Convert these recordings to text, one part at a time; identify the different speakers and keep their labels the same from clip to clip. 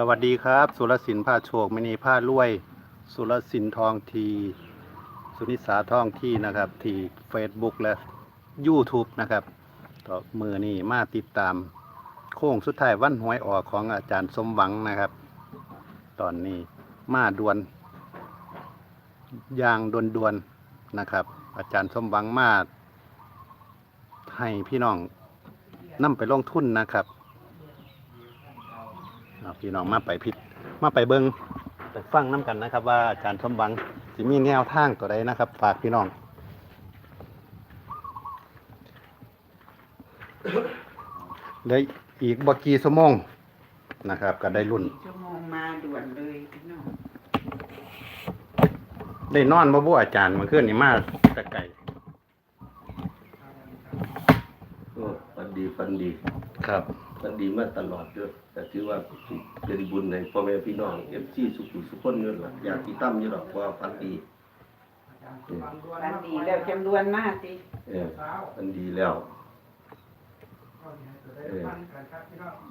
Speaker 1: สวัสดีครับ สุรสินผ้าโชคมณีผ้ารวย สุรสินทองที สุนิสาทองที่นะครับที่ Facebook และ YouTube นะครับต่อมือนี่มาติดตาม โค้งสุดท้ายวันหวยออกของอาจารย์สมหวังนะครับ ตอนนี้มาดวนยางดวนดวนๆนะครับ อาจารย์สมหวังมาให้พี่น้องนำไปลงทุนนะครับ พี่น้องมาไปพิดมาไปเบิงไปฟังน้กันนะครับ ว่าอาจารย์สมหวังสิมีแนวทางตัวใดนะครับฝากพี่น้องได้อีกบกี่สมงนะครับ ก็ได้รุ่น
Speaker 2: ชั่วโมงมาด่วนเลยพี่น้อง
Speaker 1: ได้นอนบ่บ่อาจารย์เมื่อคืนนี้มาแต่ไก่
Speaker 3: โอ้ฟันดีฟันดี
Speaker 1: ครับ
Speaker 3: ฟันดีมาตลอดด้วยแต่ถือว่าเป็นบุญในพ่อแม่พี่น้องเอฟซีสุขุสุขคนนี่แหละอยากที่ตั้มอยู่หรอกว่าฟันดีเออ
Speaker 2: วันดีแล้วจำนวนมากสิ
Speaker 3: เออฟันดีแล้วเออ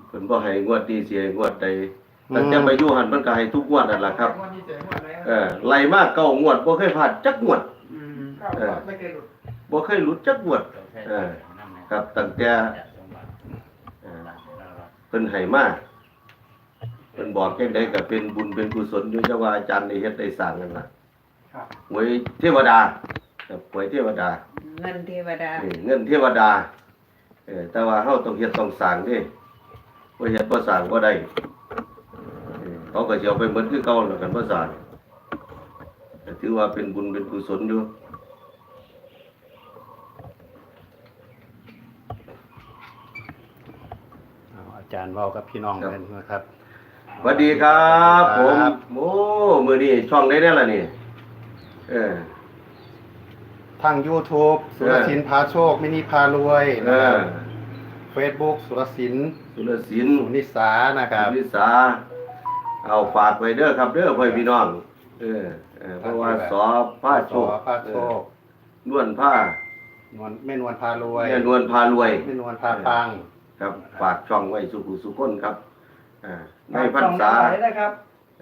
Speaker 3: เพิ่นบ่ให้งวดนี้เสียงวดใดตั้งแต่ไปอยู่หันมันก็ให้ทุกงวดนั่นล่ะครับ เออไล่มาเก้างวดบ่เคยพลาดจักงวด
Speaker 2: อืม
Speaker 3: เออบ่เคยหลุดจักงวดเออครับตั้งแต่เอ่อ เพิ่นให้มาเพิ่นบอกจังไดก็เป็นบุญเป็นกุศลอยู่จังว่าอาจารย์ได้เฮ็ดได้สร้างนั่นล่ะหวยเทวดาครับหวยเทวดา
Speaker 2: เงินเทวดา
Speaker 3: นี่เงินเทวดาเออแต่ว่าเฮาต้องเฮ็ดต้องสร้างเด้บ่เฮ็ดบ่สร้างบ่ได้เออเขาก็สิเอาไปเหมือนคือเก่าแล้วกันบ่สร้างแต่ถือว่าเป็นบุญเป็นกุศลอยู่
Speaker 1: เอาอา จารย์เว้ากับพี่น้องกันนะครับ
Speaker 3: สวัสดีครับ ผม
Speaker 1: ครับ
Speaker 3: โอ้มื้อนี้ช่องได้ได้ล่ะนี่ เออ
Speaker 1: ทาง YouTube สุรสินพาโชคมินิพารวย
Speaker 3: เอ
Speaker 1: นะค
Speaker 3: อ
Speaker 1: รับ Facebook สุรสิน
Speaker 3: สุรศิล
Speaker 1: สุนิสานะครับ
Speaker 3: วิสา เอาฝากไว้เด้อครับเด้อพ่อพี่น้อง เออเออเพราะว่าสอผ้าโชค
Speaker 1: สอพาโชค
Speaker 3: เออนวลผ้าน
Speaker 1: วลแม่นวลพารวย
Speaker 3: แม่นวลพารวย
Speaker 1: แม่นวลพาปัง
Speaker 3: ครับฝากช่องไว้สุขุสุขคนครับอ่าในพรรษา
Speaker 4: ฝกช่องหน่อยนะครับ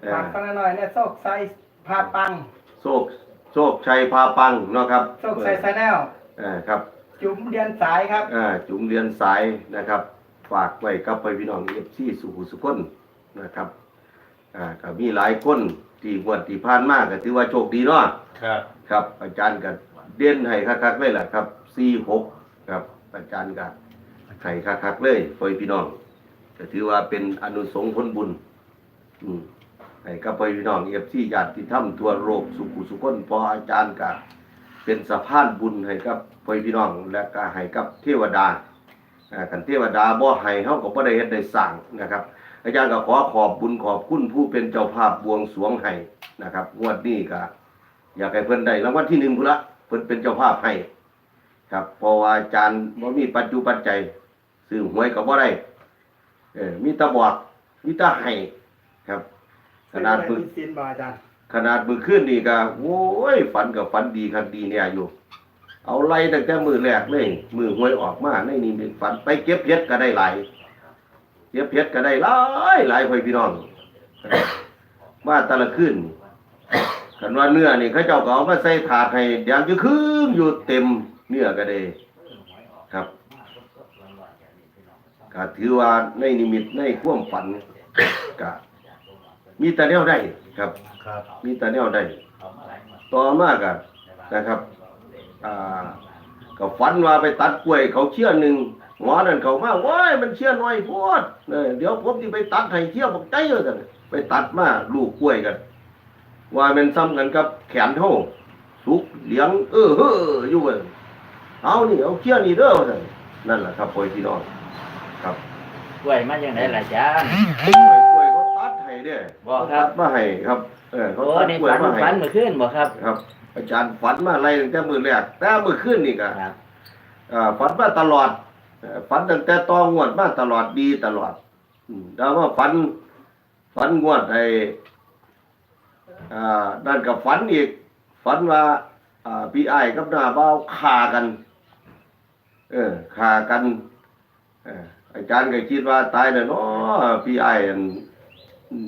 Speaker 3: เออ
Speaker 4: ฝากฟังหน่อยเนี่ยโซกไซพาปัง
Speaker 3: โชคโชคชัยพาปังเนาะครับ
Speaker 4: โซกไซชาแนล
Speaker 3: เออครับ
Speaker 4: จุ๋มเดียนสายครับ
Speaker 3: อ่าจุ่มเรียนสายนะครับ ฝากไว้กับไปพี่น้องเอฟซีสุขุสุขคนนะครับอ่าก็มีหลายคนที่งวดที่ผ่านมาก็ถือว่าโชคดีเนาะ
Speaker 1: ครับ
Speaker 3: ครับ อาจารย์ก็เด่นให้คักๆเลยแหละครับ46ครับอาจารย์ก็ ให้คักๆเลยไปพี่น้องก็ถือว่าเป็นอนุสงส์ผลบุญ อืมให้กับไปพี่น้องเอฟซีญาติธรรมทั่วโลกสุขุสุขคนพออาจารย์ก็เป็นสะพานบุญให้กับไปพี่น้อง และก็ให้กับเทวดาอ่ากันเทวดาบ่ให้เฮาก็บ่ได้เฮ็ดได้สร้างนะครับ อาจารย์ก็ขอขอบบุญขอบคุณผู้เป็นเจ้าภาพบวงสรวงให้นะครับงวดนี้ก็อยากให้เพิ่นได้รางวัลที่หนึ่งพุ่นละเพิ่นเป็นเจ้าภาพให้ครับเพราะว่าอาจารย์บ่มีปัจจุปัจจัย ซื้อหวยก็บ่ได้เออมีแตะบอกมีแตะให้ครับ ขนาด
Speaker 4: มื
Speaker 3: มือ
Speaker 4: สินบาอาจารย์
Speaker 3: ขนาดมือขึ้นนี่ก็โอ้ยฝันกับฝันดีครับดีเนี่ยอยู่ เอาไล่ตั้งแต่มือแรกเลยมือหวยออกมาในนี่เป็นฝันไปเก็บเพชรก็ได้หลายเก็บเพชรก็ได้หลายหลายพ่อพี่น้อง มาแต่ละขึ้นกันว่าเนื้อนี่เขาเจ้าก็เอามาใส่ถาดให้แดงอยู่ครึ่งอยู่เต็มเนื้อก็ได้ครับ ก็ถือว่าในนิมิตในความฝันก็มีแต่แนวได้ครับ
Speaker 1: ครับ
Speaker 3: มีแต่แนวได้ ต่อมากันนะครับอ่าก็ฝันว่าไปตัดกล้วย เขาเชี่ยหนึ่งหมอนั่นเขามาว้ายมันเชี่ยน้อยโพดเออเดี๋ยวผมที่ไปตัดให้เชี่ยบอกใจเลยกันไปตัดมาลูกกล้วยกัน ว่ามันซ้ำกันกับแขนเท่าสุกเหลียงเออเฮ้ออยู่เว้ยเอานี่เอาเชี่ยนี่เด้อกันนั่นแหละครับพ่อพี่น้อง
Speaker 5: ล้วยมาจังไดล่ะจ๊ะ
Speaker 3: กล้วยกล้วยเขาตัดให้เด้อ
Speaker 5: บ่ครับ
Speaker 3: เขาตัดมาให้ครับเออเขา
Speaker 5: โอ้
Speaker 3: ตัด
Speaker 5: นี่
Speaker 3: กล้วย
Speaker 5: ฝัน
Speaker 3: มาให้
Speaker 5: ฝันเมื่อคืนบ่ครับ
Speaker 3: ครับ อาจารย์ฝันมาอะไรตั้งแต่มือแรกแต่มือขึ้นนี่ก็
Speaker 5: ครับ
Speaker 3: อ่าฝันมาตลอดเอ่อฝันตั้งแต่ตองวดมาตลอดดีตลอด อืมแล้วว่าฝันฝันงวดไอ้อ่านั่นกับฝันอีกฝันว่าอ่าพี่ไอ้ายกับหน้าเบ้าฆ่ากัน เออฆ่ากัน เออ อาจารย์ก็คิดว่าตายแล้วเนาะพี่ไอ้ายอัน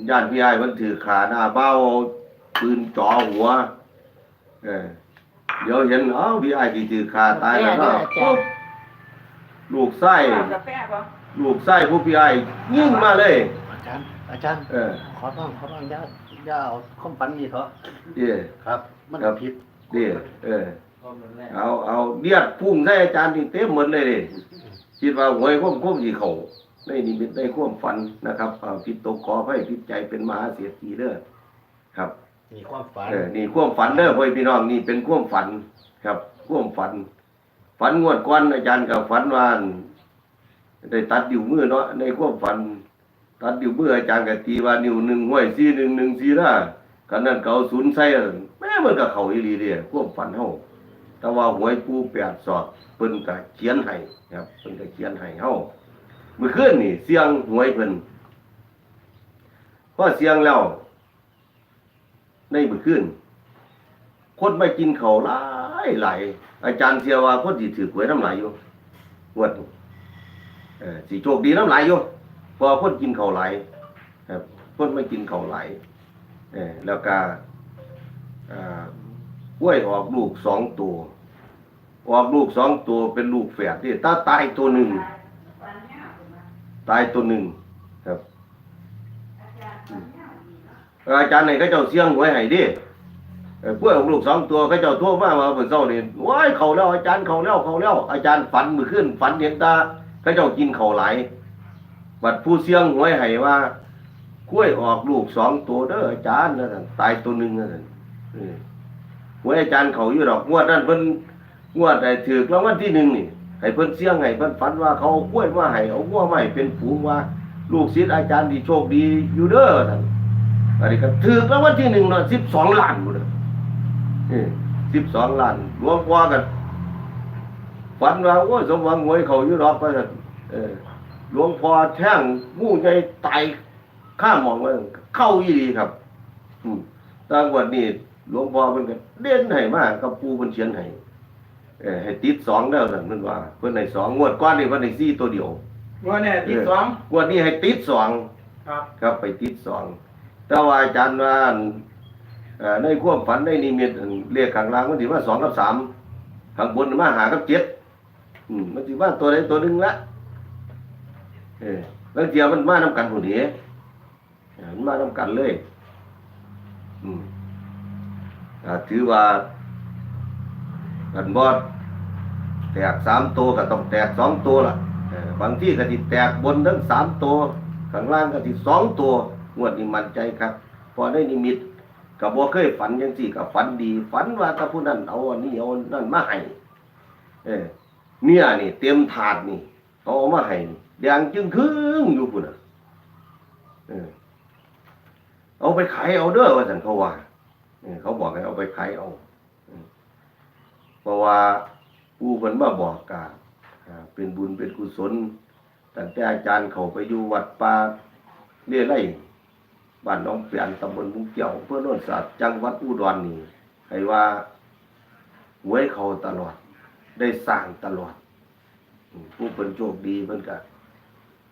Speaker 3: ญาติพี่ไอ้มันถือขาหน้าเบ้าปืนจ่อหัว เออเดี๋ยวเห็นเอ้าพี่ไอ้ที่ถือขาตายแล้วก็ปุ๊บลูกไส้
Speaker 2: กาแฟบ่
Speaker 3: ลูกไส้ผู้พี่ไอ้ยิงมาเลย
Speaker 1: อาจารย์อาจารย์
Speaker 3: เออ
Speaker 1: ขอร้องขอร้องอย่าอย่าเอาความฝันนี่เถอะ
Speaker 3: เดี๋ย
Speaker 1: ครับ มัน
Speaker 3: ครับ
Speaker 1: ผิด
Speaker 3: เดี๋ยเออเอาเอาเลียดพุ่งใส่อาจารย์นี่เต็มหมดเลยดิ คิดว่าหวยคุ้มคุ้มสิเขาในนิมิตในความฝันนะครับเอาผิดตกขอให้ผิดใจเป็นมหาเศรษฐีเด้อครับ
Speaker 1: มีความฝัน
Speaker 3: เออนี่ความฝันเด้อพ่อพี่น้องนี่เป็นความฝันครับความฝัน ฝันงวดก่อนอาจารย์กับฝันว่าได้ตัดอยู่มือเนาะในความฝัน ตัดอยู่มืออาจารย์กับตีว่านิ้วหนึ่งห้วยสี่หนึ่งหนึ่งสี่ละกันนั้นเก่าศูนย์ใส่แม่มันก็เข้าอีหลีเด้ความฝันเฮา แต่ว่าหวยปูแปดสอดเพิ่นก็เขียนให้ครับเพิ่นก็เขียนให้เฮาเมื่อคืนนี่เสียงหวยเพิ่นพอเสียงแล้วในเมื่อคืนคนไม่กินเขาหลายหลายอาจารย์เสียว่าคนสิถือหวยน้ำลายอยู่งวดนี้เออสิโชคดีน้ำลายอยู่เพอคนกินเขาหลายครับคนไม่กินเขาหลายเออแล้วก็อ่า กล้วยออกลูกสองตัว ออกลูกสองตัวเป็นลูกแฝดที่ตาตายตัวหนึ่ง ตายตัวหนึ่งครับ อาจารย์ไหนก็เจ้าเสียงหวยให้ดิเอ่อกล้วยของลูกสองตัวเขาเจ้าทั่วมาว่าเพิ่นเจ้านี่ว้ายเขาแล้วอาจารย์เขาแล้วเขาแล้ว อาจารย์ฝันมือขึ้นฝันเห็นตาเขาเจ้ากินเขาวหลบัดผู้เสียงหวยให้ว่ากล้วยออกลูกสองตัวเด้ออาจารย์นั่นตายตัวหนึ่งนั่น หวยอาจารย์เขาอยู่ดอกงวดนั้นเพิ่นงวดได้ถือรางวัลที่หนึ่งนี่ให้เพิ่นเสี่ยงให้เพิ่นฝันว่าเขาเอากล้วยมาให้เอางัวมาให้เป็นฝูงว่า ลูกศิษย์อาจารย์ที่โชคดีอยู่เด้อนั่นอันนี้ก็ถือรางวัลที่หนึ่งเนาะสิบสองล้านหมดเลยสิบสองล้านรวมกว่ากันฝันว่าโอ้สมหวังหวยเขาอยู่รอกไปเออหลวงพ่อแท่งงูใหญ่ตายข้ามหมองไว้เข้าอีดีครับอืมตางวันนี้ หลวงพ่อเป็นกันเด่นให้มากกับปูเป็นเชียนให้เออให้ติดสองแล้วนั่นมันว่า เพิ่นให้สองงวดก้อนนี่เพิ่นให้สี่ตัวเดียว
Speaker 4: ว่าเนี่ยที่สอง
Speaker 3: งวดนี้ให้ติดสอง
Speaker 4: ครับ
Speaker 3: ครับไปติดสองแต่ว่าอาจารย์ว่าอั่นเอ่อในความฝันในนิมิตอั่นเรียกข้างล่างมันถือว่าสองกับสามข้างบนมาหากับเจ็ดอืมมันถือว่าตัวใดตัวหนึ่งละเออแล้วเดียวมันมานำกันผู้นี้มันมานำกันเลย อืมอ่า ถือว่ากันบอดแตกสามตัวก็ต้องแตกสองตัวล่ะบางที่ก็ติแตกบนทั้งสามตัวข้างล่างก็ที่สองตัวงวดนี้มั่นใจครับพอได้นิมิตกับบ่เคยฝันยังสี่กับฝันดี ฝันว่าถ้าผู้นั้นเอาอันนี้เอานั่นมาให้เออเนี่ยนี่เตรียมถาดนี่เอามาให้แดงจึงครึ่งอยู่พุ่นน่ะเออเอาไปขายเอาเด้อว่าสันเขาว่า เขาบอกให้เอาไปขายเอาเพราะว่าผู้เพิ่นมาบอกกาเป็นบุญเป็นกุศลตั้งแต่อาจารย์เขาไปอยู่วัดป่าเรื่อยไร่บ้านหน้องเปลี่ยนตำบลมุกเกี่ยวเพื่อโน่นสัตว์จังหวัดอุดรนี่ให้ว่าหวยเขาตลอด ได้สร้างตลอด ผู้เป็นโชคดีเพิ่นก็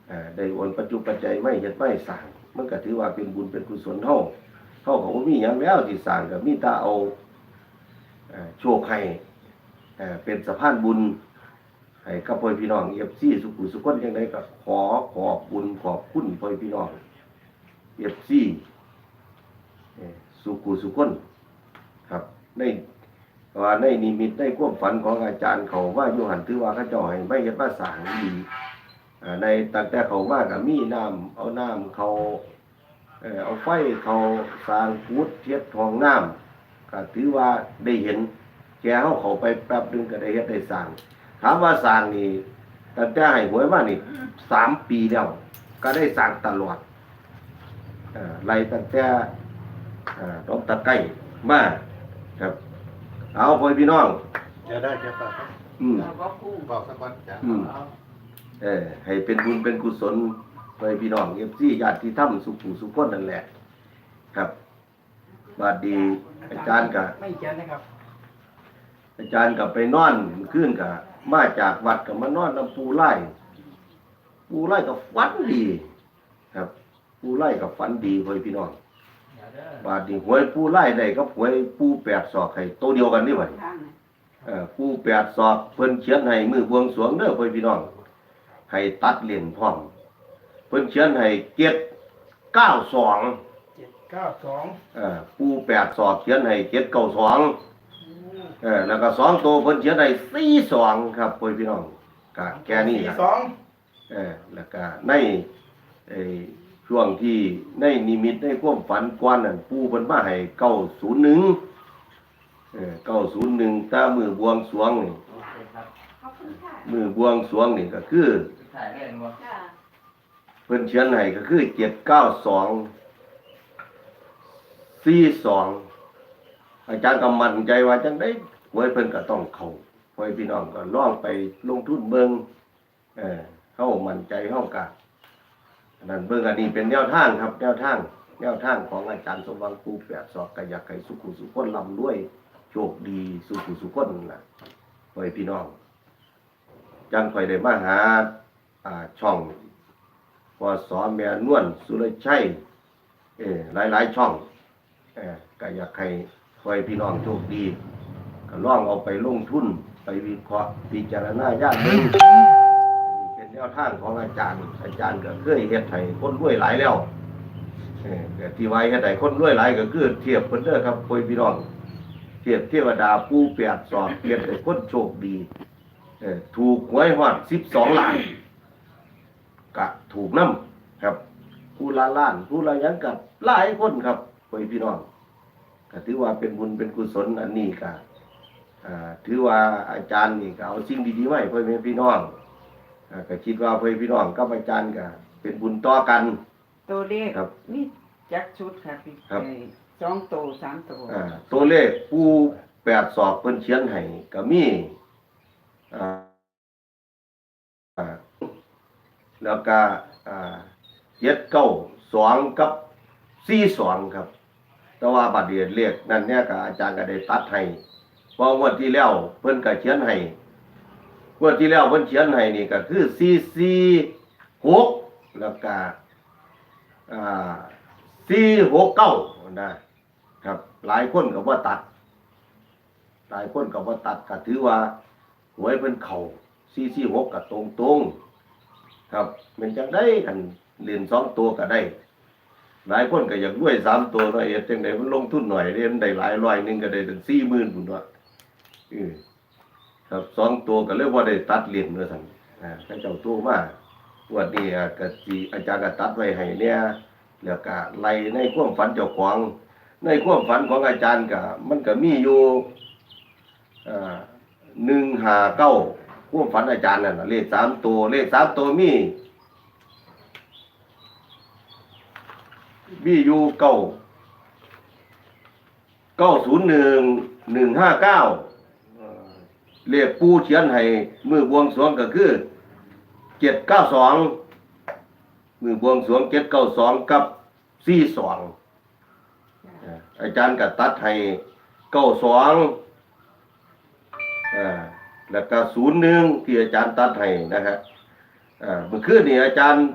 Speaker 3: เอ่อได้โอนปัจจุปัจจัยไม่เฮ็ดไม่สร้างมันก็ถือว่าเป็นบุญเป็นกุศลเฮา เฮาก็บ่มีหยังแล้วที่สร้างก็มีแต่เอาโชคให้เป็นสะพานบุญให้กับพ่อพี่น้องเอฟซีสุขุสุขคนยังไงก็ขอขอบบุญขอบคุณพ่อพี่น้องเอฟซีสุขุสุขคนครับในว่าในนิมิตในความฝันของอาจารย์เขาว่าอยู่หันถือว่าเขาเจ้าให้ไม่เห็นว่าสางดีในตั้งแต่เขามากับมีน้ำเอาน้ำเขา เอ่อเอาไฟเขาสร้างพุทธเทียดทองน้ำก็ถือว่าได้เห็น แกเขาเขาไปแป๊บนึงก็ได้เฮ็ดได้สร้างถามว่าสร้างนี่ตั้งแต่ให้หวยมานี่สามปีแล้วก็ได้สร้างตลอดเอ่อไล่ตั้งแต่เอ่อดอกตะไคร้มาครับ เอาพ่อพี่น้อง
Speaker 1: เดี๋ยวได้เดี๋ยวฝากครับ
Speaker 3: อืม
Speaker 2: เราก็พุ่ง
Speaker 1: บอกสักวันจ้ะ
Speaker 3: อืมเออให้เป็นบุญเป็นกุศล พ่อพี่น้องเอฟซีญาติธรรมสุขุสุขคนนั่นแหละ ครับบาดดีอาจารย์กับ
Speaker 4: ไม่เขียนนะครับ
Speaker 3: อาจารย์กับไปนอนขึ้นกับมาจากวัดกับมานอนน้ำปูไล่ปูไล่กับฟันดี ครับผู้ไล่กับฝันดีพ่อพี่น้องบาดนี้หวยผู้ไล่ได้กับหวยผู้แปดศอกให้ตัวเดียวกันนี่บัด
Speaker 2: ทาง
Speaker 3: เออผู้แปดศอกเพิ่นเขียนให้มือบวงสรวงเด้อพ่อพี่น้องให้ตัดเหรียญพร้อม เพิ่นเขียนให้เจ็ดเก้าสอง
Speaker 4: เจ็ดเก้าสอง
Speaker 3: เออผู้แปดศอกเขียนให้เจ็ดเก้าสองเออแล้วก็สองตัวเพิ่นเขียนให้สี่สองครับพ่อพี่น้องก็แค่นี้
Speaker 4: สี่
Speaker 3: นะ
Speaker 4: สอง
Speaker 3: เออแล้วก็ในไอ้ช่วงที่ในนิมิตในความฝันกวนนั่นปู่เพิ่นมาให้เก้าศูนย์หนึ่งเออเก้าศูนย์หนึ่งตามือบวงสรวงนี่
Speaker 5: โอเคครับ
Speaker 3: มือบวงสรวงนี่ก็คือ
Speaker 5: ถ่าย เรื่องบ่
Speaker 3: เพิ่นเขียนให้ก็คือเจ็ดเก้าสองสี่สองอาจารย์ก็มั่นใจว่าจังได้หวยเพิ่นก็ต้องเข้าหวยพี่น้องก็ล่องไปลงทุนเบิงเออเฮามั่นใจเฮากะอันนั้นเบิ่งอันนี้เป็นแนวทางครับ แนวทาง แนวทางของอาจารย์สมวังปูแปดศอกก็อยากให้สุขุสุขนร่ำรวย โชคดีสุขุสุขคนล่ะหวยพี่น้องจังคอยได้มาหาช่อง พอสอแม่นวลสุรชัยเออหลายหลายช่องเออก็อยากให้คอยพี่น้องโชคดีก็ลองเอาไปลงทุน ไปวิเคราะห์พิจารณาญาติเป็นเป็นแนวทางของอาจารย์ อาจารย์ก็เคยเฮ็ดให้คนรวยหลายแล้วเออที่ไว้เฮ็ดให้คนรวยหลายก็คือเทียบเพิ่นเด้อครับคอยพี่น้องเทียบเทวดาผู้เปียดสอบเทียบให้คนโชคดีเออถูกหวยฮอด12ล้าน กะถูกน้ำครับผู้ละล้านผู้ละหยังกับหลายคนครับพ่อพี่น้องก็ถือว่าเป็นบุญเป็นกุศลอันนี้ก็อ่าถือว่าอาจารย์นี่ก็เอาสิ่งดีๆมาให้พ่อแม่พี่น้องอ่าก็คิดว่าพ่อพี่น้องกับอาจารย์ก็เป็นบุญต่อกัน
Speaker 2: ตัวเลข
Speaker 3: ครับ
Speaker 2: นี่จักชุดค่ะพี่
Speaker 3: ครับ
Speaker 2: เอ่อสองตัวสามตัว
Speaker 3: อ่าตัวเลขผู้แปดสอบเพิ่นเขียนให้ก็มีอ่าอ่า แล้วก็อ่าเจ็ดเก้าสองกับสี่สองครับ แต่ว่าบัดเดียเลขนั่นเนี่ยก็อาจารย์ก็ได้ตัดให้เพราะงวดที่แล้วเพิ่นก็เขียนให้งวดที่แล้วเพิ่นเขียนให้นี่ก็คือสี่สี่หกแล้วก็อ่าสี่หกเก้านะครับ หลายคนก็บ่ตัด หลายคนก็บ่ตัดก็ถือว่าหวยเพิ่นเข้าสี่สี่หกก็ตรงตรง ครับมันจังได้กันเรียนสองตัวก็ได้ หลายคนก็อยากรวยสามตัวเนาะเอ็ดจังไดมันลงทุนหน่อยเรียนได้หลายร้อยหนึงก็ได้ถึงสี่หมื่นพุ่นว่าเออครับสองตัวก็เลยกว่าได้ตัดเหรียญเมื่อสั่นอ่าเขาเจ้าตัวมาวันนี้อะก็สิอาจารย์ก็ตัดไว้ให้เนี่ยแล้วก็ไล่ในความฝันเจ้าของ ในความฝันของอาจารย์ก็มันก็มีอยู่อ่าหนึ่งหาเก้า ความฝันอาจารย์นั่นน่ะเลขสามตัว เลขสามตัวมีมีอยู่เก้าเก้าศูนย์หนึ่งหนึ่งห้าเก้าเลขปูเขียนให้มือบวงสวงก็คือเจ็ดเก้าสองมือบวงสวงเจ็ดเก้าสองกับสี่สองอาจารย์ก็ตัดให้เก้าสองอ่า แล้วก็ศูนย์หนึ่งที่อาจารย์ตัดให้นะครับอ่าเมื่อคืนนี้อาจารย์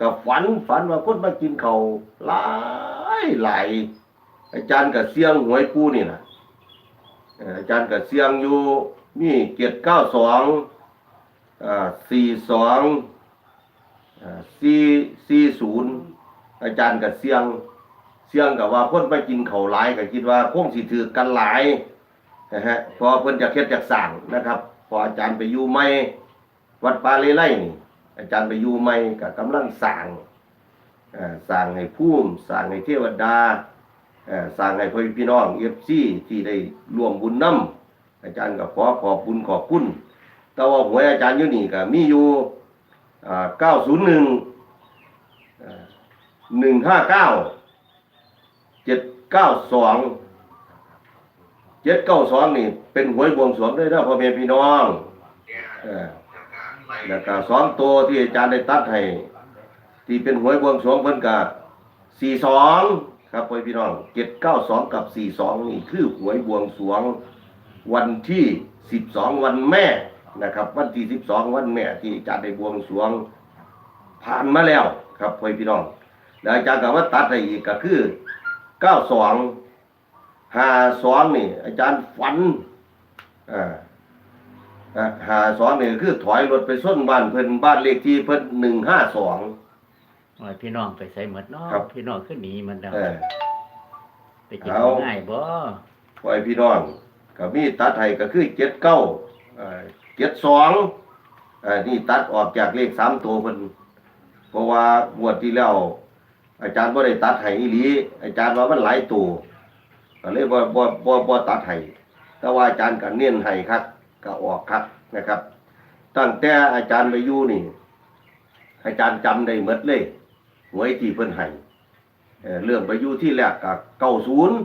Speaker 3: ก็ฝันฝันว่าคนมากินเขาหลายหลายอาจารย์ก็เสียงหวยปูนี่นะอ่ออาจารย์ก็เสียงอยู่มีเกียรติเก้าสองสี่สองสี่สี่ศูนย์อาจารย์ก็เสียงเสียงกับว่าคนไปกินเขาหลายก็คิดว่าคงสิถือกันหลาย นะฮะพอเพิ่นจะเฮ็ดจากสั่งนะครับ พออาจารย์ไปอยู่ไม่วัดปาเลไลนี่ อาจารย์ไปอยู่ใหม่ก็กำลังสร้างเอ่อสร้างให้ภูมิสร้างให้เทวดาเอ่อสร้างให้พ่อพี่น้องเอฟซีที่ได้ร่วมบุญน้ำอาจารย์ก็ขอขอบคุณขอบคุณแต่ว่าหวยอาจารย์อยู่นี่ก็มีอยู่อ่า901อ่า159 792 792นี่ เป็นหวยบวงสรวงด้วยนะพ่อแม่พี่น้องเออแล้วก็สองตัวที่อาจารย์ได้ตัดให้ที่เป็นหวยบวงสรวงเพิ่นกะสี่สองครับพ่อพี่น้องเจ็ดเก้าสองกับสี่สองนี่คือหวยบวงสรวงวันที่สิบสองวันแม่นะครับ วันที่สิบสองวันแม่ที่อาจารย์ได้บวงสรวงผ่านมาแล้วครับพ่อพี่น้องแล้วอาจารย์ก็มาตัดให้อีกก็คือเก้าสอง ห้าสองนี่ อาจารย์ฝันอ่าอ่าห้าสองนี่คือถอยรถไปส้นบ้านเพิ่นบ้านเลขที่เพิ่นหนึ่งห้าสอง
Speaker 5: โอ้ยพี่น้องไปใส่หมดเนาะ
Speaker 3: ครับ
Speaker 5: พี่น้องขึ้นหนีมันแล้ว
Speaker 3: เออ
Speaker 5: ไปกิน
Speaker 3: เอา
Speaker 5: ง่ายบ่
Speaker 3: ไว้พี่น้องก็มีตัดให้ก็คือเจ็ดเก้าเจ็ดสองนี่ตัดออกจากเลขสามตัวเพิ่นเพราะว่างวดที่แล้วอาจารย์บ่ได้ตัดให้อีหลี อาจารย์ว่ามันหลายตัว ก็เลยบ่บ่บ่บ่ตัดให้แต่ว่าอาจารย์ก็เน้นให้ครับก็ออกครับนะครับ ตั้งแต่อาจารย์ไปอยู่นี่ อาจารย์จำได้หมดเลยหวยที่เพิ่นให้เอ่อเรื่องไปอยู่ที่แรกก็เก้าศูนย์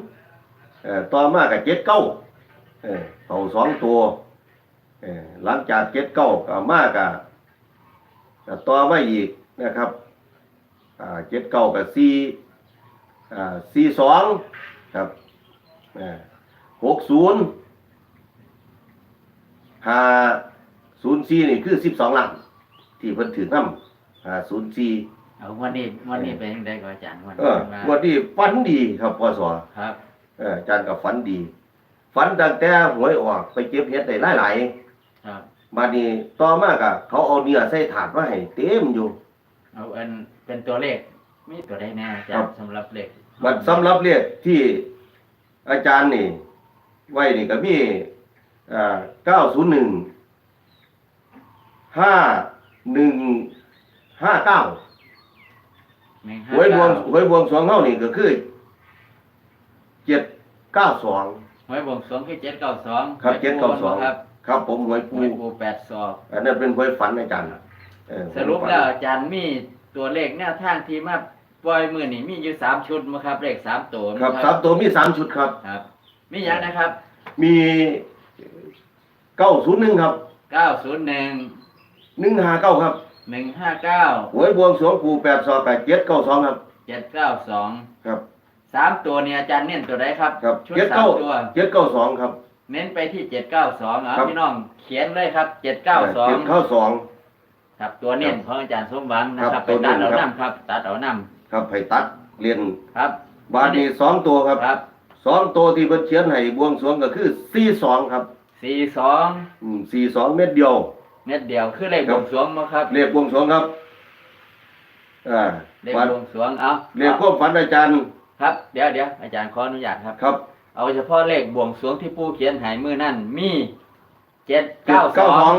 Speaker 3: เอ่อต่อมาก็เจ็ดเก้าเออเอาสองตัวเออหลังจากเจ็ดเก้าก็มาก็ก็ต่อมาอีกนะครับอ่าเจ็ดเก้ากับสี่อ่าสี่สองครับ หกศูนย์ห้าศูนย์สี่นี่คือสิบสองล้านที่เพิ่นถือน้ำห้าศูนย์สี่
Speaker 5: เอาวันนี้วันนี้เป็นยังไงก็อาจารย์วัน
Speaker 3: เอ
Speaker 5: นี้
Speaker 3: อ
Speaker 5: ว่า
Speaker 3: วันนี้ฝันดีครับพอสอ
Speaker 5: ครับ
Speaker 3: เอออาจารย์กับฝันดี ฝันตั้งแต่หวยออกไปเก็บเห็ดได้หลาย
Speaker 5: ครับ
Speaker 3: ๆมานี่ต่อมากะเขาเอาเนื้อใส่ถาดมาให้เต็มอยู่
Speaker 5: เอาอันเป็นตัวเลขมีตัวใดแน่อาจา
Speaker 3: ครั
Speaker 5: ร
Speaker 3: บ
Speaker 5: ย์สำหรับเลข
Speaker 3: บัดสำหรับเรียกที่ อาจารย์นี่ ไว้นี่ก็มีอ่าเก้าศูนย์หนึ่งห้าหนึ่งห้าเก้า
Speaker 5: หนึ่ง
Speaker 3: ห
Speaker 5: ห้า
Speaker 3: วยบวง
Speaker 5: เก้า
Speaker 3: หวยบวงสรวงเฮานี่ก็คือเจ็ดเก้าสอง
Speaker 5: หวยบวงสรวงคือเจ็ดเก้าสอง
Speaker 3: ครับเจ็ดเก้าสอง
Speaker 5: ครับ
Speaker 3: ครับผมหวย
Speaker 5: ห
Speaker 3: ปู
Speaker 5: วยปูแปดศอก
Speaker 3: อันนั้นเป็นหวยฝันอาจารย์เออ
Speaker 5: สรุปแล้วอาจารย์มีตัวเลขแนวทางที่มา ปล่อยมือนี่มีอยู่สามชุดมั้งครับเลขสามตัว
Speaker 3: ครั
Speaker 5: มั้
Speaker 3: บ
Speaker 5: ง
Speaker 3: สามตัวมีสามชุดครับ
Speaker 5: ครับ มีอย่างนะครับ
Speaker 3: มีเก้าศูนย์หนึ่งครับ
Speaker 5: เก้าศูนย์หนึ่ง
Speaker 3: หนึ่งห้าเก้าครับ
Speaker 5: หนึ่งห้าเก้า
Speaker 3: หวยบวงสรวงปูแปดสองแปดเจ็ดเก้าสองครับ
Speaker 5: เจ็ดเก้าสอง
Speaker 3: ครับ
Speaker 5: สามตัวเนี่ยอาจารย์เน้นตัวใดครับ
Speaker 3: ครับ
Speaker 5: ชุด
Speaker 3: เจ็ด
Speaker 5: สาม
Speaker 3: เก้า
Speaker 5: ตัว
Speaker 3: เจ็ดเก้าสองครับ
Speaker 5: เน้นไปที่เจ็ดเก้าสองเอา
Speaker 3: ครับ
Speaker 5: พี่น้องเขียนเลยครับเจ็ดเก้าสอง
Speaker 3: เจ็ดเก้าสอง
Speaker 5: ครับตัวเน้นของอาจารย์สมหวังนะค
Speaker 3: ครั
Speaker 5: รั
Speaker 3: บบ
Speaker 5: ไปตัด
Speaker 3: ตัว
Speaker 5: เอา
Speaker 3: เน้นครับ
Speaker 5: น้ำครับ ตัดเอาน้
Speaker 3: ครับให้ตัดเรียนำ
Speaker 5: ครับ
Speaker 3: บาทนี้สองตัวครับ
Speaker 5: ครับ
Speaker 3: สองตัวที่เพิ่นเขียนให้บวงสรวงก็คือสี่สองครับ
Speaker 5: สี่สอง
Speaker 3: สี่สองเม็ดเดียว
Speaker 5: เม็ดเดียวคือเลข
Speaker 3: ครับบ
Speaker 5: วงสรวงมั้งครับ
Speaker 3: เรียกบวงสรวงครับอ่า
Speaker 5: เลข
Speaker 3: วัน
Speaker 5: บวงสรวงเอา
Speaker 3: เรียกความฝันอาจารย์
Speaker 5: ครับเดี๋ยวเดี๋ยวอาจารย์ขออนุญาตครับ
Speaker 3: ครับ
Speaker 5: เอาเฉพาะเลขบวงสรวงที่ปู่เขียนใหายมือนั่นมีเจ็ด
Speaker 3: เก้า
Speaker 5: เก้า
Speaker 3: ส
Speaker 5: ส
Speaker 3: อ
Speaker 5: องง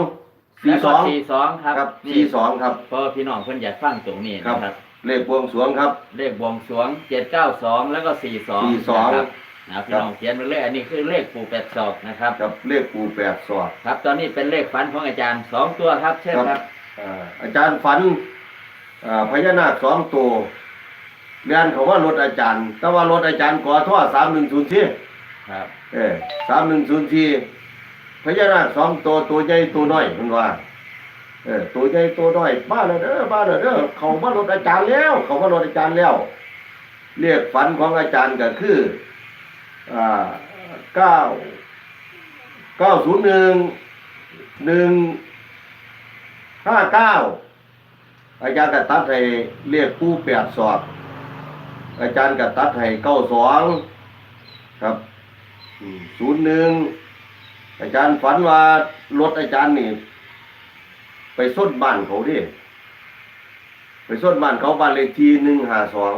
Speaker 3: สี่สอง
Speaker 5: สี่สองครับ
Speaker 3: ครับ
Speaker 5: นี่
Speaker 3: สี่สองครับ
Speaker 5: เพราะพี่น้องเพิ่นอยากฟังตรงนี้
Speaker 3: ครับ
Speaker 5: นะครับ
Speaker 3: เลขบวงสรวงครับ
Speaker 5: เลขบวงสรวงเจ็ดเก้าสองแล้วก็สี่สอง
Speaker 3: 42
Speaker 5: นะครับนะพี่น้องเขียนไปเลยอันนี้คือเลขปู่แปดศอกนะครับ
Speaker 3: ครับเลขปูแปดสอด
Speaker 5: ครับ ตอนนี้เป็นเลขฝันของอาจารย์สองตัวครับ เช่น
Speaker 3: ครับ
Speaker 5: ครับ
Speaker 3: อ่าอาจารย์ฝันอ่าพญานาคสองตัวเรียนเขาว่ารถอาจารย์ แต่ว่ารถอาจารย์ขอโทษสามหนึ่งศูนย์ที่
Speaker 5: ครับ
Speaker 3: เออสามหนึ่งศูนย์ที่พญานาคสองตัวตัวใหญ่ตัวน้อยมันว่า เออตัวใหญ่ตัวน้อยบ้าเลยเด้อบ้าเลยเด้อเขามารถอาจารย์แล้ว เขามารถอาจารย์แล้ว เรียกฝันของอาจารย์ก็คืออ่าเก้าเก้าศูนย์หนึ่งหนึ่งห้าเก้าอาจารย์ก็ตัดให้เรียกผู้แปดสอบ อาจารย์ก็ตัดให้เก้าสองครับศูนย์หนึ่งอาจารย์ฝันว่ารถอาจารย์นี่ ไปส้นบ้านเขาดิไปส้นบ้านเขาบ้านเลขที่หนึ่งห้าสอง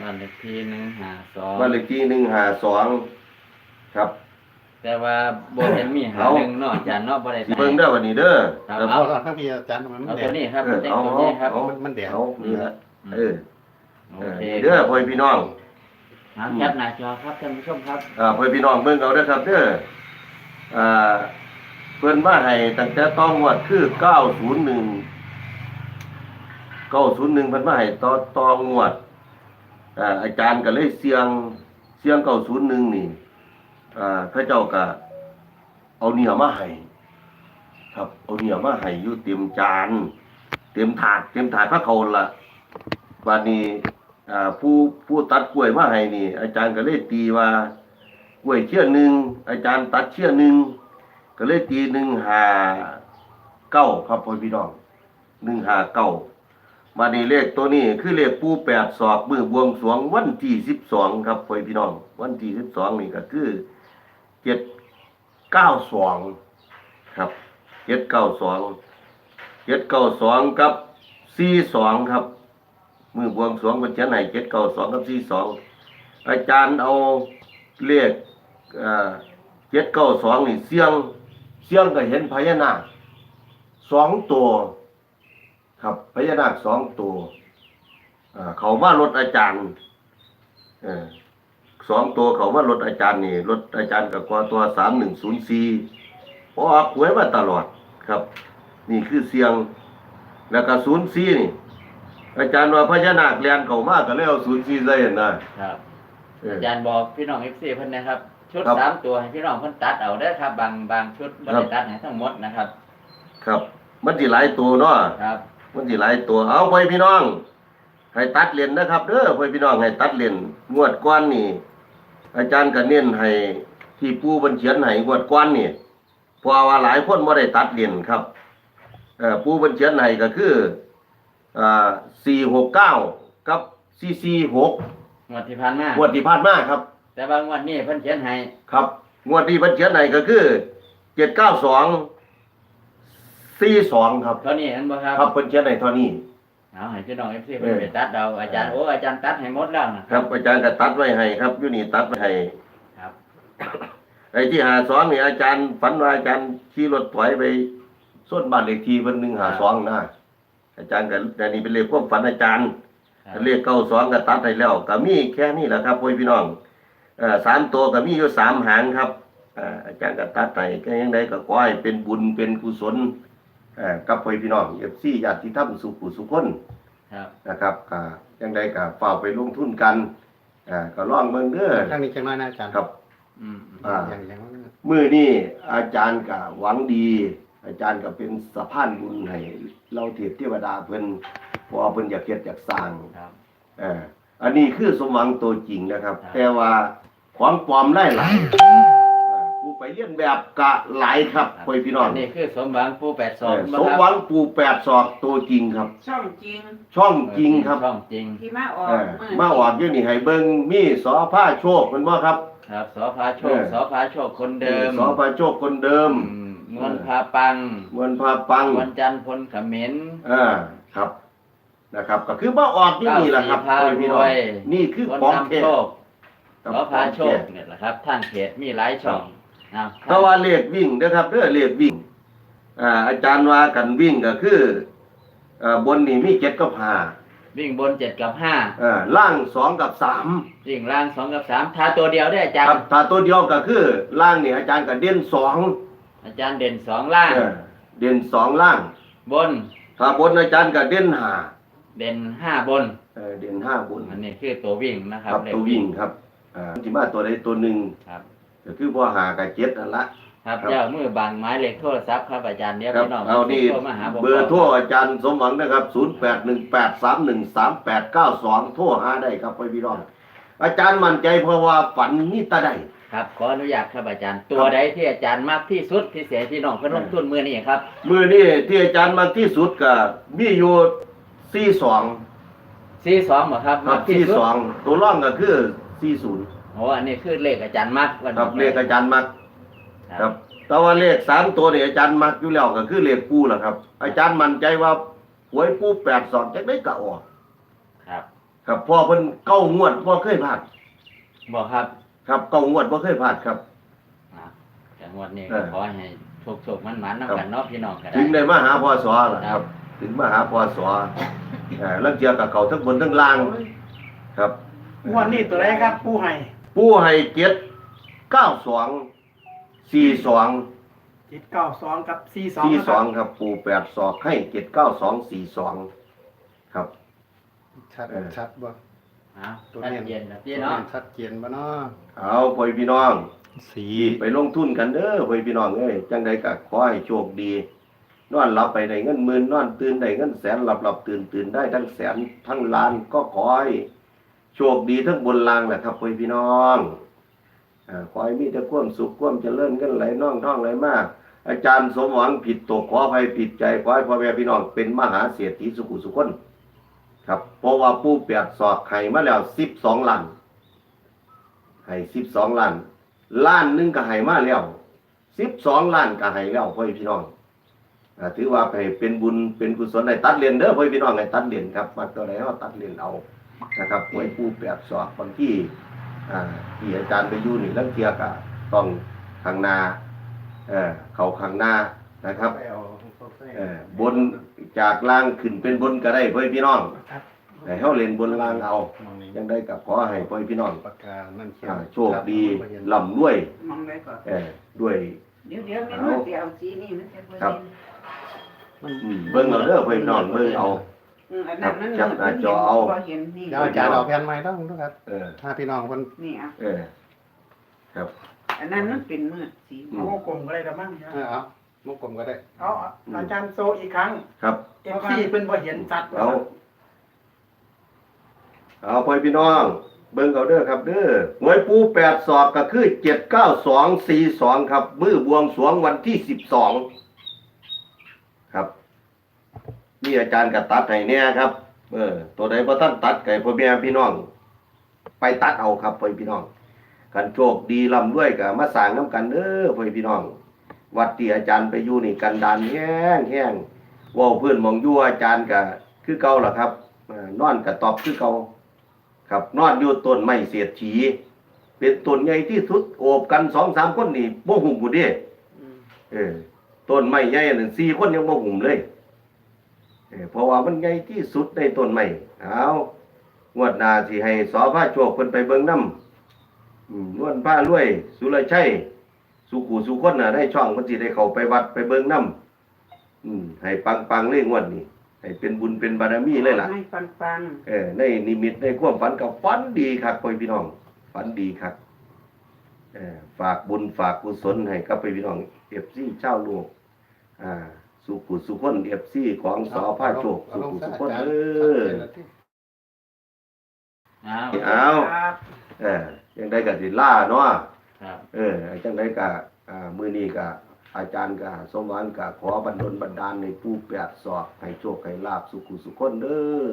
Speaker 5: บ้านเลขที่หนึ่งห้าสอง
Speaker 3: บ้านเลขที่หนึ่งห้าสองครับ
Speaker 5: แต่ว่าบนเป็นมีหา
Speaker 3: เอา
Speaker 5: หนึ่งเนาะอาจารย์เนาะบ่ได้
Speaker 3: สิเบิ่งเด้อวันนี้เด้อ
Speaker 5: ครับ
Speaker 3: ครับ
Speaker 5: เอา
Speaker 1: เอาทั้งพี่อาจารย์มัน
Speaker 5: เอา
Speaker 1: แด
Speaker 5: ตัว
Speaker 1: ง
Speaker 5: นี้ครับ
Speaker 3: เออ
Speaker 5: เด็ก
Speaker 3: เอา
Speaker 5: ตัวนี้ครับ
Speaker 3: เอา
Speaker 1: มันมันแดง
Speaker 3: เอานี่ละเออ
Speaker 5: โอ
Speaker 3: เออ
Speaker 5: เค
Speaker 3: นี่เด้อพ่อพี่น้อง
Speaker 5: เอาแคปหน้าจอครับท่านผู้ชมครับ
Speaker 3: อ่าพ่อพี่น้องเบิ่งเอาเด้อครับเด้ออ่า เพิ่นมาให้ตั้งแต่ต้องงวดคือ901 901เพิ่นมาให้ต่อต่องวดอ่าอาจารย์ก็เลยเสียงเสียง901นี่อ่าพระเจ้าก็เอาเนื้อมาให้ครับเอาเนื้อมาให้อยู่เต็มจานเต็มถาดเต็มถาดพระเขาล่ะวันนี้ผู้ผู้ตัดกล้วยมาให้นี่ อาจารย์ก็เลยตีว่ากล้วยเชือกหนึ่งอาจารย์ตัดเชือกหนึ่ง ก็เลยตีหนึ่งหาเก้าครับพ่อพี่น้องหนึ่งหาเก้ามานี่เลขตัวนี้คือเลขปูแปดศอกมือบวงสรวงวันที่สิบสองครับพ่อพี่น้อง วันที่สิบสองนี่ก็คือเจ็ดเก้าสองครับเจ็ดเก้าสองเจ็ดเก้าสองกับสี่สองครับ มือบวงสรวงวันเช้าไหนเจ็ดเก้าสองกับสี่สองอาจารย์เอาเลขเจ็ดเก้าสองนี่เสียง เสียงก็เห็นพญานาคสองตัว ครับพญานาคสองตัวอ่าเขาว่ารถอาจารย์เออสองตัวเขาว่ารถอาจารย์นี่รถอาจารย์กับกวตัวสามหนึ่งศูนย์สี่พอออกหวยมาตลอดครับ นี่คือเสียงแล้วก็ศูนย์สี่นี่ อาจารย์ว่าพญานาคเรียนเขามากก็เลยเอาศูนย์สี่ใส่นะครับเออ
Speaker 5: อาจารย์บอกพี่น้องเอฟซีเพิ่นนะครับ ชุด
Speaker 3: ครับ
Speaker 5: สามตัวให้พี่น้องเพิ่นตัดเอาได้อครับ บางบางชุดบ่
Speaker 3: ครั
Speaker 5: ได้
Speaker 3: บ
Speaker 5: ตัดให้ทั้งหมดนะครับ
Speaker 3: ครับ มันสิหลายตัวเนาะ
Speaker 5: ครับ
Speaker 3: มันสิหลายตัวเอาไปพี่น้อง ให้ตัดเลนนะครับเด้อไปพี่น้องให้ตัดเลนงวดก้อนนี่ อาจารย์ก็เน้นให้ที่ปูบันเขียนให้งวดก้อนนี่เพราะว่าหลายคนบ่ได้ตัดเลนครับเอ่อปูบันเขียนให้ก็คืออ่า469กับ446
Speaker 5: งวดที่ผ่านมาง
Speaker 3: วดที่ผ่านมาครับ
Speaker 5: แต่ว่างวดนี้เพิ่นเขียนให้
Speaker 3: ครับงวดที่เพิ่นเขียนให้ก็คือ792 42ครับ
Speaker 5: เท่านี้เห็นบ่ครับ
Speaker 3: ครับเพิ่นเขียนให้เท่านี้
Speaker 5: เอาให้พี่น้องเอฟซีเพิ่น
Speaker 3: เออ
Speaker 5: ไปตัดเอาอาจารย์โอ้อาจารย์ตัดให้หมดแล้วนะ
Speaker 3: ครับอาจารย์ก็ตัดไว้ให้ครับอยู่นี่ตัดไว้ให้
Speaker 5: ครับ
Speaker 3: ไอ้ที่หาสองนี่อาจารย์ฝันว่าอาจารย์ขี่รถถอยไปส้นบ้านเลขที่เพิ่นหนึ่งหาสองนะอาจารย์ก็อันนี้เป็นเลขความฝันอาจารย์
Speaker 5: ครับ
Speaker 3: เลขเก้าสองก็ตัดให้แล้วก็มีแค่นี้แหละครับพ่อพี่น้องเอ่อ สามตัวก็มีอยู่สามหางครับเอ่ออาจารย์ก็ตัดให้ก็ยังไงก็ขอให้เป็นบุญเป็นกุศลเอ่อกับพ่อพี่น้องเอฟซีญาติธรรมสุขุสุขคน
Speaker 5: ครับ
Speaker 3: นะครับก็ยังไงก็ฝากไปลงทุนกันอ่าก็ลองเบิ่งเด้อ
Speaker 1: ทางนี้จังน้อยนะอาจารย์
Speaker 3: ครับ
Speaker 5: อืม
Speaker 3: อ่า
Speaker 1: อย่างอย่างนั้น
Speaker 3: มือนี่อาจารย์ก็หวังดี อาจารย์ก็เป็นสะพานบุญให้เราเทพเทวดาเพิ่นเพอเพิ่นอยากเฮ็ดอยากสร้าง
Speaker 5: ครับ
Speaker 3: เอออันนี้คือสมหวังตัวจริงนะครับ
Speaker 5: ครับ
Speaker 3: แต่ว่าของปลอมได้หลายอ่าผู้ไปเรียนแบบกะหลายครับพ่อพี่น้อง
Speaker 5: นี่คือสมหวังผู้แปดส
Speaker 3: เอ
Speaker 5: อง
Speaker 3: อ
Speaker 5: บ่
Speaker 3: สม
Speaker 5: ครับ
Speaker 3: หวังปู่แปดศอกตัวจริงครับ
Speaker 2: ช่องจริง
Speaker 3: ช่องจริงครับ
Speaker 5: ช่องจริง
Speaker 2: ที่มาออก
Speaker 3: เออมาออกอยู่นี่ให้เบิ่งมีสอผ้าโชคมันบ่ครับ
Speaker 5: ครับสอพาโชค
Speaker 3: เออ
Speaker 5: สอพาโชคคนเดิม
Speaker 3: สอผ้าโชคคนเดิม
Speaker 5: อืมมวนพาปัง
Speaker 3: มวลพาปัง
Speaker 5: มวนจันทร์พลเขมิ้น
Speaker 3: อ่าครับ นะครับ ก็คือมาออกที่นี่แหละครับ
Speaker 5: เก้าสี่พา
Speaker 3: โดยพี่น้อง
Speaker 5: รวย
Speaker 3: นี่คือ
Speaker 5: คน
Speaker 3: ของ
Speaker 5: นำ
Speaker 3: เทศ
Speaker 5: โชค
Speaker 3: ครับ
Speaker 5: สอพาโช
Speaker 3: ข
Speaker 5: ค
Speaker 3: องเทศ
Speaker 5: เนี่ยแหละครับท่านเขตมีหลายช่องนะ
Speaker 3: ถ้าว่าเลขวิ่งนะครับเด้อเลขวิ่งอ่าอาจารย์ว่ากันวิ่งก็คืออ่าบนนี่มีเจ็ดกับห้า
Speaker 5: วิ่งบนเจ็ดกับห้า
Speaker 3: อ่าล่างสองกับสาม
Speaker 5: วิ่งล่างสองกับสามทาตัวเดียวได้อาจาร
Speaker 3: ครับ
Speaker 5: ย์
Speaker 3: ถ้าตัวเดียวก็คือล่างนี่อาจารย์ก็เด่นสอง
Speaker 5: อาจารย์เด่นสองล่าง
Speaker 3: เออเด่นสองล่าง
Speaker 5: บน
Speaker 3: ถ้าบนอาจารย์ก็เด่นห้า
Speaker 5: เด่นห้าบน
Speaker 3: เออเด่นห้าบน
Speaker 5: อันนี้คือตัววิ่งนะค
Speaker 3: ค
Speaker 5: รั
Speaker 3: รั
Speaker 5: บบเลข
Speaker 3: ตัววิ่งครับอ่าที่มาตัวใดตัวหนึ่ง
Speaker 5: ครับ
Speaker 3: ก็คือพอหากับเจ็ดนั่นละ
Speaker 5: ครับ
Speaker 3: ครับ
Speaker 5: เจ้ามือบางไม้เลขโทรศัพท์ครับอาจารย์เดี๋ยว
Speaker 3: ครับ
Speaker 5: พี่น้อง
Speaker 3: เอานี่
Speaker 5: โทรมาหาผม
Speaker 3: เบอร์โทรอาจารย์สมหวังนะครับ 0 8 1 8 3 1 3 8 9 2โทรหาได้ครับพี่น้องอาจารย์มั่นใจเพราะว่าฝันนี่ตาได้
Speaker 5: ครับขออนุญาตครับอาจารย์ ตัวใดที่อาจารย์มากที่สุดที่เสียพี่น้องเพื่อนลงทุนมือนี่ครับ
Speaker 3: มือนี่ที่อาจารย์มากที่สุดก็มีอยู่ สี่สอง
Speaker 5: ซีสองเหรอครับ
Speaker 3: ครั
Speaker 5: มา
Speaker 3: บ
Speaker 5: กที่
Speaker 3: สี่
Speaker 5: สุด
Speaker 3: สองตัวร่องก็คือสี่ศูนย์
Speaker 5: โอ้อันนี้คือเลขอาจารย์มากวัน
Speaker 3: ครับเลขอาจารย์มัก
Speaker 5: ค
Speaker 3: ค
Speaker 5: รั
Speaker 3: รั
Speaker 5: บบ
Speaker 3: แต่ว่าเลขสามตัวนี่อาจารย์มักอยู่แล้วก็คือเลขปูแหละครับ อาจารย์มั่นใจว่าหวยปูแปดสองจะได้กะออก
Speaker 5: ครับ
Speaker 3: ครับพอเพิ่นเก้างวดพอเคยผ่าน
Speaker 5: บอกครับ
Speaker 3: ครับเก้างวดพอเคยผ่านครับ
Speaker 5: อ่าจังหวัดนี้
Speaker 3: เอ
Speaker 5: ก็
Speaker 3: อ
Speaker 5: ขอให้โชคโชคมันมันๆน้ำกันเนาะพี่น้องกัน
Speaker 3: ถึงได้
Speaker 5: ได้
Speaker 3: มาหาพอสอล่ะ
Speaker 5: ค
Speaker 3: ค
Speaker 5: รั
Speaker 3: รับบ ถึงมาหาพอสอเอ่อแล้วเจียกับเขาทั้งบนทั้งล่างครับ
Speaker 4: งวันนี้ตัวไหนครับ ผู้ให้
Speaker 3: ผู้ให้เจ็ดเก้าสองสี่สอง
Speaker 4: เจ็ดเก้าสองกับสี่สอง
Speaker 3: สี่สองครับ ปูแปดศอกให้เจ็ดเก้าสองสี่สองครับ
Speaker 1: ชัด
Speaker 3: เออ
Speaker 1: ชัดบ่
Speaker 5: อ่า
Speaker 1: ตัว
Speaker 5: ชัด
Speaker 1: เน้น
Speaker 5: เย็นนะพี่
Speaker 1: ตัว
Speaker 5: น้อง
Speaker 1: เน้นชัดเจนบ่เนาะ
Speaker 3: เอาพ่อพี่น้อง
Speaker 1: สี
Speaker 3: ไปลงทุนกันเด้อพ่อพี่น้องเอ้ยจังใดก็ขอให้โชคดี นอนหลับไปได้เงินหมื่นนอนตื่นได้เงินแสนหลับหลับตื่นตื่นได้ทั้งแสนทั้งล้านก็ขอให้โชคดีทั้งบนล่างแหละครับพี่น้องอ่าขอให้มีแต่ความสุขความเจริญกันไหลน่องท่องไหลมาก อาจารย์สมหวังผิดตกขอภัยผิดใจขอให้พ่อแม่พี่น้องเป็นมหาเศรษฐีสุขุสุขคนครับเพราะว่าผู้เปียดสอกไห้มาแล้วสิบสองล้านให้สิบสองล้านล้านหนึงก็ให้มาแล้วสิบสองล้านก็ให้แล้วพ่อพี่น้อง ถือว่าไปเป็นบุญเป็นกุศลในตัดเรียนเด้อพ่อพี่น้องในตัดเรียนครับมาตัวไหนก็ตัดเรียนเอานะครับไว้ผู้เปียดสอกบางที่อ่าที่อาจารย์ไปอยู่นี่ลังเทียกะต้องข้างหน้าเออเขาข้างหน้านะครับเออบนจากล่างขึ้นเป็นบนก็ได้พ่อพี่น้องให้เฮาเล่นบนล่างเอายังได้กับขอให้พ่อพี่น้อง
Speaker 1: ปากกานั่นเขีย
Speaker 3: อ่าโชคดีร่ำรวย
Speaker 2: มองได้ก่อน
Speaker 3: เออด้วย
Speaker 2: เดี๋ยวเดี๋ยวไม่รู้เดี๋ยวสีนี่มันจะบ่
Speaker 3: ครับ
Speaker 2: เห็น
Speaker 3: อืมเบิ่งเอาเด้อพ่อพี่น้องเบิ่งเอา
Speaker 2: อืมอันนั้นมัน
Speaker 3: จับหน้าจอเอา
Speaker 2: บ่เห็นนี่
Speaker 1: เดี๋ยวอาจารย์เอาแผ่นไม้ต้องดูครับ
Speaker 3: เออ
Speaker 1: ถ้าพี่น้องคน
Speaker 2: นี่อะ
Speaker 3: เออ ครับ
Speaker 2: อันนั้นมันเป็นมืดสี
Speaker 3: อื
Speaker 4: โอ้กลมก็ได้ละมั้ง
Speaker 1: เออเอามุกกลมก็ได้
Speaker 4: เอาอาจารย์โซอีกครั้ง
Speaker 3: ครับ
Speaker 4: เอฟซีเป็นบ่เห็นสัตว์
Speaker 3: เอา เอาพ่อพี่น้อง เบิ่งเอาเด้อครับ เด้อหวยปูแปดศอกก็คือเจ็ดเก้าสองสี่สองครับ มือบวงสรวงวันที่สิบสองครับ นี่อาจารย์ก็ตัดให้เนี่ยครับ เออ ตัวใดพอท่านตัดไก่พ่อแม่พี่น้อง ไปตัดเอาครับพ่อพี่น้องกันโชคดีร่ำรวยกับมาสร้างน้ำกันเด้อพ่อพี่น้อง วัดที่อาจารย์ไปอยู่นี่กันดานแห้งแห้งเว่าเพื่อนหมองอยู่อาจารย์ก็คือเก่าล่ะครับเอ่อนอนกับตอบคือเก่าครับนอนอยู่ต้นไม้เสียดฉีเป็นต้นใหญ่ที่สุดโอบกันสองสามคนนี่บ่หุ่มกูเด้เออต้นไม้ใหญ่นั่นสี่คนยังบ่หุ่มเลย เออเพราะว่ามันใหญ่ที่สุดในต้นไม้เอางวดหน้าสิให้สอพระโชคเพิ่นไปเบิ่งนำอืมนวลผ้ารวย สุรชัยสุขูสุคนน่ะได้ช่องมันสิได้เข้าไปวัดไปเบิ่งน้ำอืมให้ปังปังๆเลยงวดนี้ให้เป็นบุญเป็นบารมีเลยล่ะ
Speaker 2: ให้ปังปัง
Speaker 3: เออในนิมิตในความฝันกับฝันดีครับพ่อพี่น้องฝันดีครับเออฝากบุญฝากกุศลให้กับพี่น้องเอฟซีเจ้าโลกอ่า สุขุสุคนเอฟซีของสอพาโชคสุขุสุคนเออ
Speaker 5: เอา
Speaker 3: เอา
Speaker 4: ครับ
Speaker 3: เออยังได้กับสิล่าเนาะ
Speaker 5: ครับ
Speaker 3: เออจังได้กะอ่ามือนี้กะอาจารย์กะสมหวังกะขอบันดลบันดาลในผู้แปดศอกให้โชคให้ลาบสุขุสุขคนเด้อ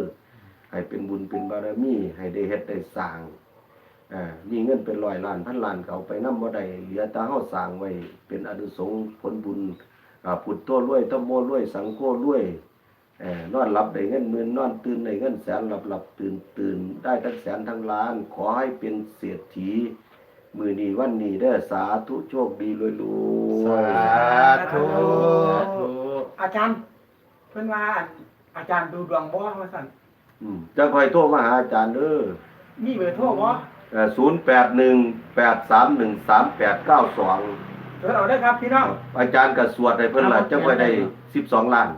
Speaker 3: ให้เป็นบุญเป็นบารมีให้ได้เฮ็ดได้สร้างอ่ามีเงินเป็นร้อยล้านพันล้านเขาไปนำบ่ได้เหลือแตาเฮาสร้างไว้เป็นอนุสงส์ผลบุญอ่า พุทโธรวยธรรมโมรวย สังโฆรวยเอ่อนอนหลับได้เงินหมื่นนอนตื่นได้เงินแสนหลับหลับตื่นตื่นได้ทั้งแสนทั้งล้าน ขอให้เป็นเศรษฐีมือนี้วันนี้เด้อสาธุโชคดีรวยรว
Speaker 1: สายธุ
Speaker 5: สาธุ
Speaker 4: อาจารย์ เพิ่นว่าอาจารย์ดูดวงบ่ว่าซั่น
Speaker 3: อืมจะคอยโทรมาหาอาจารย์เด้อ
Speaker 4: มีเบอร์โทรบ่
Speaker 3: ศูนย์แปดหนึ่งแปดสามหนึ่งสามแปดเก้าสอง
Speaker 4: เออเอาได้อครับพี่น้อง
Speaker 3: อาจารย์ก็สวดให้เพิ่นละจะคอยได้สิบสองล้าน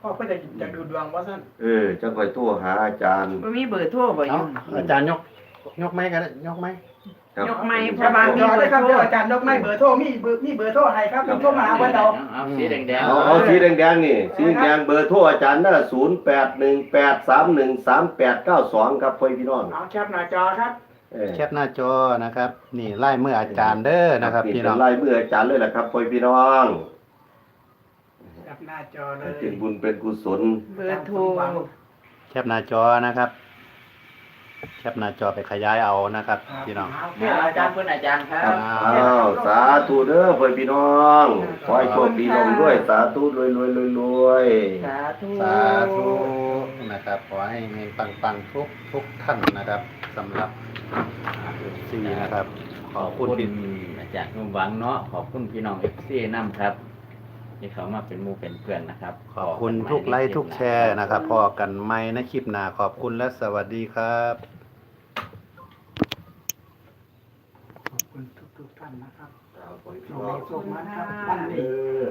Speaker 4: พ่อเพิ่นจะจะดูดวงว่าซั่น
Speaker 3: เออจะคอยโทรหาอาจารย์
Speaker 2: ๆบ่มีเบอร์โทรบ่อ
Speaker 1: เอา
Speaker 2: ยู่
Speaker 1: อาจารย์ยก ยกไม้กันได้ยกไม้
Speaker 3: ครับ
Speaker 2: ยกไม้พระบาท
Speaker 4: เดี๋ยวได้ครับเดี๋ยวอาจารย์ดอกไม้เบอร์โทรมีเบอร์มีเบอร์โทรให้ครับมีโทรมาหาเพิ่นเอา
Speaker 5: เอาสีแดงๆ
Speaker 3: เอาเอาสีแดงๆนี่สีแดงเบอร์โทรอาจารย์น่ะศูนย์แปดหนึ่งแปดสามหนึ่งสามแปดเก้าสองครับพ่อพี่น้อง
Speaker 4: เอาแคปหน้าจอครับ
Speaker 3: เออ
Speaker 1: แคปหน้าจอนะครับ นี่ไล่เมื่ออาจารย์เด้อนะครับ พี่น้อง
Speaker 3: เป็ไล่มืออาจารย์เลยแหละครับพ่อพี่น้อง
Speaker 4: แคปหน้าจอเล
Speaker 3: ให้
Speaker 4: ย
Speaker 3: เป็นบุญเป็นกุศล
Speaker 2: เบอร์โทร
Speaker 1: แคปหน้าจอนะครับ แคปหน้าจอไปขยายเอานะครับ พี่น้อง
Speaker 4: เอา
Speaker 5: เนี่
Speaker 4: เนี่ยย
Speaker 5: อา
Speaker 4: อา
Speaker 5: จา
Speaker 4: จารร
Speaker 5: ย์
Speaker 4: ย์
Speaker 5: เพื่อนอาจารย์ครับ
Speaker 3: อ้าวสาธุเด้อเพื่อนพี่น้องขอให้โชคดีลงด้วย สาธุรวยรวยรวยรวย
Speaker 2: สาธุ
Speaker 1: สาธุนะครับ ขอให้มีปังปังๆทุกทุกท่านนะครับสำหรับ ซีนะครับข
Speaker 5: ข
Speaker 1: อ
Speaker 5: อ
Speaker 1: บบคุ
Speaker 5: คุณณ
Speaker 1: พี่
Speaker 5: อาจารย์นุ่มหวังเนาะขอบคุณพี่น้องเอฟซีน้ำครับ ที่เขามาเป็นหมูเป็นเพื่อนนะครับ
Speaker 1: ขอบคุณทุกไลค์ทุกแชร์นะครับพอกันไม่ในคลิปหน้าขอบคุณและสวัสดีครับ
Speaker 4: ขอบคุณทุกๆท่านนะครับ
Speaker 3: ขอบคุณพี่
Speaker 4: ส่ง
Speaker 3: น้อง
Speaker 4: ให้ส่งมาครับวันนี้
Speaker 3: เออ